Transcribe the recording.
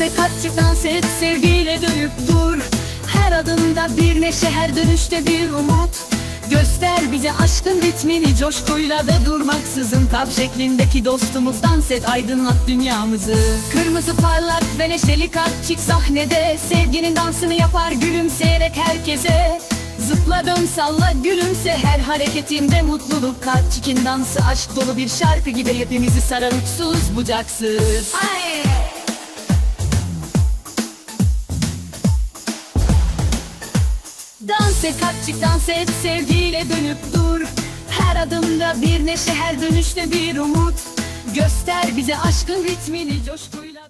et kaççık dans et sevgiyle dönüp dur. Her adımda bir neşe her dönüşte bir umut. Göster bize aşkın ritmini coşkuyla ve durmaksızın. Tap şeklindeki dostumuz dans et aydınlat dünyamızı. Kırmızı parlak ve neşeli kalpçik sahnede. Sevginin dansını yapar gülümseyerek herkese. Zıpla dön salla gülümse. Her hareketinde mutluluk. Kalpçikin dansı aşk dolu bir şarkı gibi hepimizi sarar uçsuz bucaksız. Ay! Dans et kalpçik dans et sevgiyle dönüp dur. Her adımda bir neşe her dönüşte bir umut. Göster bize aşkın ritmini coşkuyla